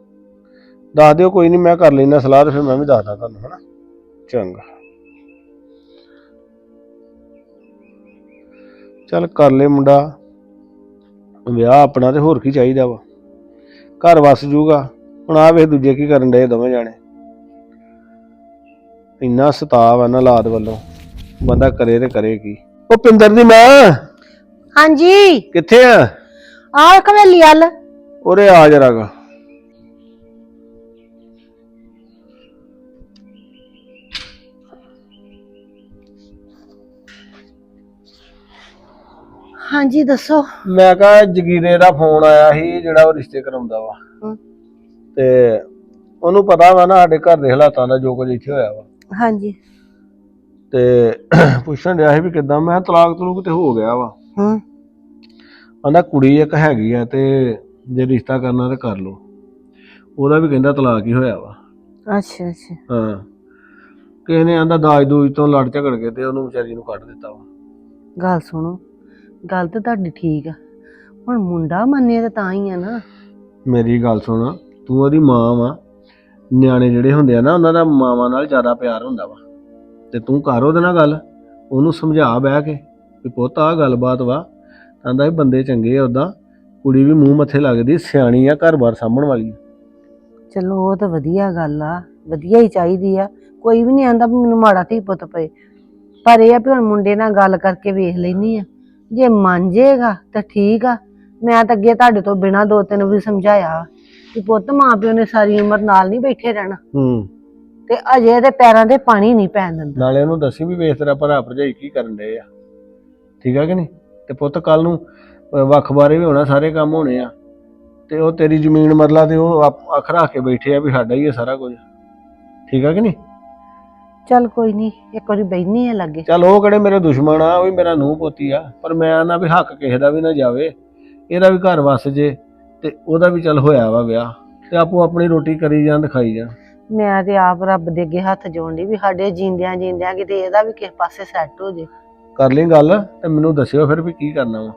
Speaker 5: ਦੱਸ ਦਿਓ, ਕੋਈ ਨਹੀਂ ਮੈਂ ਕਰ ਲੈਣਾ ਸਲਾਹ ਤੇ ਫਿਰ ਮੈਂ ਵੀ ਦੱਸਦਾ ਤੁਹਾਨੂੰ, ਹਨਾ। ਚੰਗਾ। ਚੱਲ ਕਰ ਲੈ ਮੁੰਡਾ, ਵਿਆਹ ਆਪਣਾ ਤੇ ਹੋਰ ਕੀ ਚਾਹੀਦਾ ਵਾ। ਘਰ ਵਸ ਜੂਗਾ, ਹੁਣ ਆ ਵੇਖ ਦੂਜੇ ਕੀ ਕਰਨ ਡਏ ਦੋਵੇਂ ਜਾਣੇ। ਇੰਨਾ ਸਤਾਵ ਆ ਨਾ ਲਾਦ ਵੱਲੋਂ। ਬੰਦਾ ਕਰੇ ਤੇ ਕਰੇ ਕੀ? ਉਹ ਪਿੰਦਰ ਦੀ ਮਾਂ।
Speaker 8: ਹਾਂਜੀ।
Speaker 5: ਕਿੱਥੇ ਆ?
Speaker 8: ਆ ਕਵੇਲੀ ਵੱਲ।
Speaker 5: ਉਰੇ ਆ ਜਰਾ ਗਾ
Speaker 8: ਹਾਂਜੀ ਦੱਸੋ।
Speaker 5: ਮੈਂ ਕਿਹਾ ਜਗੀਰੇ ਦਾ ਫੋਨ ਆਇਆ ਸੀ ਜਿਹੜਾ ਉਹ ਰਿਸ਼ਤੇ ਕਰਾਉਂਦਾ ਵਾ।
Speaker 8: ਹਮ।
Speaker 5: ਤੇ ਉਹਨੂੰ ਪਤਾ ਵਾ ਨਾ ਸਾਡੇ ਘਰ ਦੇ ਹਾਲਾਤਾਂ ਦਾ ਜੋ ਕੁਝ ਇੱਥੇ ਹੋਇਆ ਵਾ।
Speaker 8: ਹਾਂਜੀ।
Speaker 5: ਤੇ ਪੁੱਛਣ ਡਿਆ ਸੀ ਵੀ ਕਿਦਾਂ। ਮੈਂ ਕਿਹਾ ਤਲਾਕ ਤਲੂਕ ਤੇ ਹੋ ਗਿਆ ਵਾ।
Speaker 8: ਹੂੰ।
Speaker 5: ਕਹਿੰਦਾ ਕੁੜੀ ਇੱਕ ਹੈਗੀ ਆ ਤੇ ਜੇ ਰਿਸ਼ਤਾ ਕਰਨਾ ਤੇ ਕਰ ਲਓ। ਉਹਦਾ ਵੀ ਕਹਿੰਦਾ ਤਲਾਕ ਹੀ ਹੋਇਆ ਵਾ।
Speaker 8: ਅੱਛਾ ਅੱਛਾ।
Speaker 5: ਹਾਂ। ਕਿਸੇ ਨੇ ਆਂਦਾ ਦਾਜ ਦੂਜ ਤੋਂ ਲੜ ਝਗੜ ਕੇ ਤੇ ਉਹਨੂੰ ਵਿਚਾਰੀ ਨੂੰ ਕੱਢ ਦਿੱਤਾ ਵਾ।
Speaker 8: ਗੱਲ ਸੁਣੋ ਗੱਲ ਤਾਂ ਤੁਹਾਡੀ ਠੀਕ ਆ। ਹੁਣ ਮੁੰਡਾ ਮੰਨੇ ਤਾਂ ਤਾਂ ਹੀ ਆ ਨਾ।
Speaker 5: ਮੇਰੀ ਗੱਲ ਸੁਣ। ਤੂੰ ਉਹਦੀ ਮਾਂ ਵਾ। ਨਿਆਣੇ ਜਿਹੜੇ ਹੁੰਦੇ ਆ ਨਾ ਉਹਨਾਂ ਦਾ ਮਾਵਾਂ ਨਾਲ ਜ਼ਿਆਦਾ ਪਿਆਰ ਹੁੰਦਾ ਵਾ। ਤੇ ਤੂੰ ਕਰ ਉਹਦੇ ਨਾਲ ਗੱਲ ਉਹਨੂੰ ਸਮਝਾ ਬਹਿ ਕੇ ਵੀ ਪੁੱਤ ਆ ਗੱਲਬਾਤ ਵਾ। ਕਹਿੰਦਾ ਇਹ ਬੰਦੇ ਚੰਗੇ ਆ ਉਦਾਂ ਕੁੜੀ ਵੀ ਮੂੰਹ ਮੱਥੇ ਲੱਗਦੀ ਸਿਆਣੀ ਆ ਘਰ-ਬਾਰ ਸਾਂਭਣ ਵਾਲੀ।
Speaker 8: ਚਲੋ ਉਹ ਤਾਂ ਵਧੀਆ ਗੱਲ ਆ ਵਧੀਆ ਹੀ ਚਾਹੀਦੀ ਆ। ਕੋਈ ਵੀ ਨਹੀਂ ਆਂਦਾ ਵੀ ਮੈਨੂੰ ਮਾੜਾ ਧੀ ਪੁੱਤ ਪਏ। ਪਰ ਇਹ ਆ ਵੀ ਹੁਣ ਮੁੰਡੇ ਨਾਲ ਗੱਲ ਕਰਕੇ ਵੇਖ ਲੈਣੀ ਆ। ਜੇ ਮੰਨ ਜੇਗਾ ਤਾਂ ਠੀਕ ਆ। ਮੈਂ ਤਾਂ ਅੱਗੇ ਤੁਹਾਡੇ ਤੋਂ ਬਿਨਾ ਦੋ ਤਿੰਨ ਵੀ ਸਮਝਾਇਆ ਕਿ ਪੁੱਤ ਮਾਂ ਪਿਓ ਨੇ ਸਾਰੀ ਉਮਰ ਨਾਲ ਨਹੀਂ ਬੈਠੇ ਰਹਿਣਾ।
Speaker 5: ਹੂੰ।
Speaker 8: ਤੇ ਅਜੇ ਇਹਦੇ ਪੈਰਾਂ ਦੇ ਪਾਣੀ ਨਹੀਂ ਪੈਣ ਦਿੰਦਾ।
Speaker 5: ਨਾਲੇ ਉਹਨੂੰ ਦੱਸੀ ਵੀ ਵੇਖ ਤੇਰਾ ਭਰਾ ਭਰਜਾਈ ਕੀ ਕਰਨ ਡਏ ਆ। ਠੀਕ ਆ ਕਿ ਨਹੀਂ? ਤੇ ਪੁੱਤ ਕੱਲ ਨੂੰ ਅਹ ਵੱਖ ਬਾਰੇ ਵੀ ਹੋਣਾ ਸਾਰੇ ਕੰਮ ਹੋਣੇ ਆ। ਤੇ ਉਹ ਤੇਰੀ ਜ਼ਮੀਨ ਮਰਲਾ ਤੇ ਉਹ ਆਪ- ਅੱਖ ਰੱਖ ਕੇ ਬੈਠੇ ਆ ਵੀ ਸਾਡਾ ਹੀ ਹੈ ਸਾਰਾ ਕੁਝ। ਠੀਕ ਆ ਕਿ ਨਹੀਂ?
Speaker 8: ਚੱਲ ਕੋਈ ਨਹੀਂ ਇੱਕ ਵਾਰੀ ਬੈਠਨੀ ਆ ਲੱਗੇ।
Speaker 5: ਚੱਲ ਉਹ ਕਿਹੜੇ ਮੇਰੇ ਦੁਸ਼ਮਣ ਆ ਉਹ ਵੀ ਮੇਰਾ ਨੂੰਹ ਪੋਤੀ ਆ। ਪਰ ਮੈਂ ਨਾ ਵੀ ਹੱਕ ਕਿਸੇ ਦਾ ਵੀ ਨਾ ਜਾਵੇ। ਇਹਦਾ ਵੀ ਘਰ ਵਸ ਜੇ ਤੇ ਉਹਦਾ ਵੀ ਚੱਲ ਹੋਇਆ ਵਾ ਵਿਆਹ। ਤੇ ਆਪੋ ਆਪਣੀ ਰੋਟੀ ਕਰੀ ਜਾਣ ਤੇ ਖਾਈ ਜਾਣ।
Speaker 8: ਮੈਂ ਤੇ ਆਪ ਰੱਬ ਦੇ ਅੱਗੇ ਹੱਥ ਜੋੜਨੀ ਵੀ ਸਾਡੇ ਜਿੰਦਿਆਂ ਜਿੰਦਿਆਂ ਕਿਤੇ ਇਹਦਾ ਵੀ ਕਿਸੇ ਪਾਸੇ ਸੈੱਟ ਹੋ ਜੇ।
Speaker 5: ਕਰ ਲਈ ਗੱਲ ਤੇ ਮੈਨੂੰ ਦੱਸਿਓ ਫਿਰ ਵੀ ਕੀ ਕਰਨਾ ਵਾ।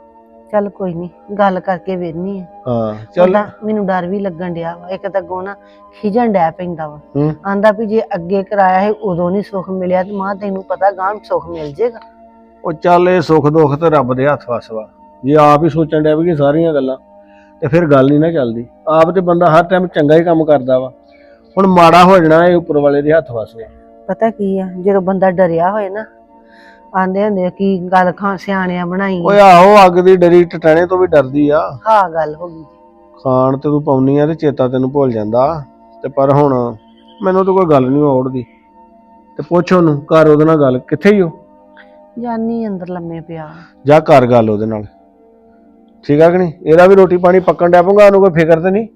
Speaker 8: ਚੱਲ ਕੋਈ ਨਹੀਂ ਗੱਲ ਕਰਕੇ ਵੇਖਨੀ ਆ।
Speaker 5: ਹਾਂ ਚੱਲ।
Speaker 8: ਉਹਦਾ ਮੈਨੂੰ ਡਰ ਵੀ ਲੱਗਣ ਡਿਆ ਵਾ ਇੱਕ ਤਾਂ ਅੱਗੋਂ ਨਾ ਖਿਜਣ ਡੈ ਪੈਂਦਾ ਵਾ।
Speaker 5: ਹੂੰ।
Speaker 8: ਆਂਦਾ ਵੀ ਜੇ ਅੱਗੇ ਕਰਾਇਆ ਹੈ ਉਦੋਂ ਨਹੀਂ ਸੁੱਖ ਮਿਲਿਆ ਤੇ ਮਾਂ ਤੈਨੂੰ ਪਤਾ ਗਾਂ ਸੁੱਖ ਮਿਲ ਜੇਗਾ।
Speaker 5: ਉਹ ਚੱਲ ਇਹ ਸੁੱਖ ਦੁੱਖ ਤੇ ਰੱਬ ਦੇ ਹੱਥ ਵਸ ਵਾ। ਜੇ ਆਪ ਹੀ ਸੋਚਣ ਡਿਆ ਵੀ ਕਿ ਸਾਰੀਆਂ ਗੱਲਾਂ ਤੇ ਫਿਰ ਗੱਲ ਨਹੀਂ ਨਾ ਚੱਲਦੀ। ਆਪ ਤੇ ਬੰਦਾ ਹਰ ਟਾਈਮ ਚੰਗਾ ਹੀ ਕੰਮ ਕਰਦਾ ਵਾ। ਹੁਣ ਮਾੜਾ ਹੋ ਜਾਣਾ ਇਹ ਉੱਪਰ ਵਾਲੇ ਦੇ ਹੱਥ ਵਸ
Speaker 8: ਪਤਾ ਕੀ ਆ ਜਦੋਂ ਬੰਦਾ ਡਰਿਆ ਹੋਏ ਨਾ ਆਂਦੇ ਹੁੰਦੇ ਆ ਕਿ ਗੱਲ ਖਾਂ ਸਿਆਣਿਆਂ ਬਣਾਈ
Speaker 5: ਓਏ ਆਹੋ ਅੱਗ ਦੀ ਡਰੀ ਟਟਾਣੇ ਤੋਂ ਵੀ ਡਰਦੀ ਆ।
Speaker 8: ਹਾਂ ਗੱਲ ਹੋ ਗਈ।
Speaker 5: ਖਾਣ ਤੇ ਤੂੰ ਪਾਉਣੀ ਆ ਤੇ ਚੇਤਾ ਤੈਨੂੰ ਭੁੱਲ ਜਾਂਦਾ। ਤੇ ਪਰ ਹੁਣ ਮੈਨੂੰ ਤਾਂ ਕੋਈ ਗੱਲ ਨਹੀਂ ਔੜਦੀ। ਤੇ ਪੁੱਛ ਉਹਨੂੰ ਘਰ ਉਹਦੇ ਨਾਲ ਗੱਲ ਕਿੱਥੇ ਹੀ ਉਹ?
Speaker 8: ਜਾਨੀ ਅੰਦਰ ਲੰਮੇ ਪਿਆ।
Speaker 5: ਜਾ ਘਰ ਗੱਲ ਉਹਦੇ ਨਾਲ। ਠੀਕ ਆ ਕਿ ਨਹੀਂ? ਇਹਦਾ ਵੀ ਰੋਟੀ ਪਾਣੀ ਪੱਕਣ ਡਿਆ ਪਊਗਾ ਉਹਨੂੰ ਕੋਈ ਫਿਕਰ ਤੇ ਨਹੀਂ?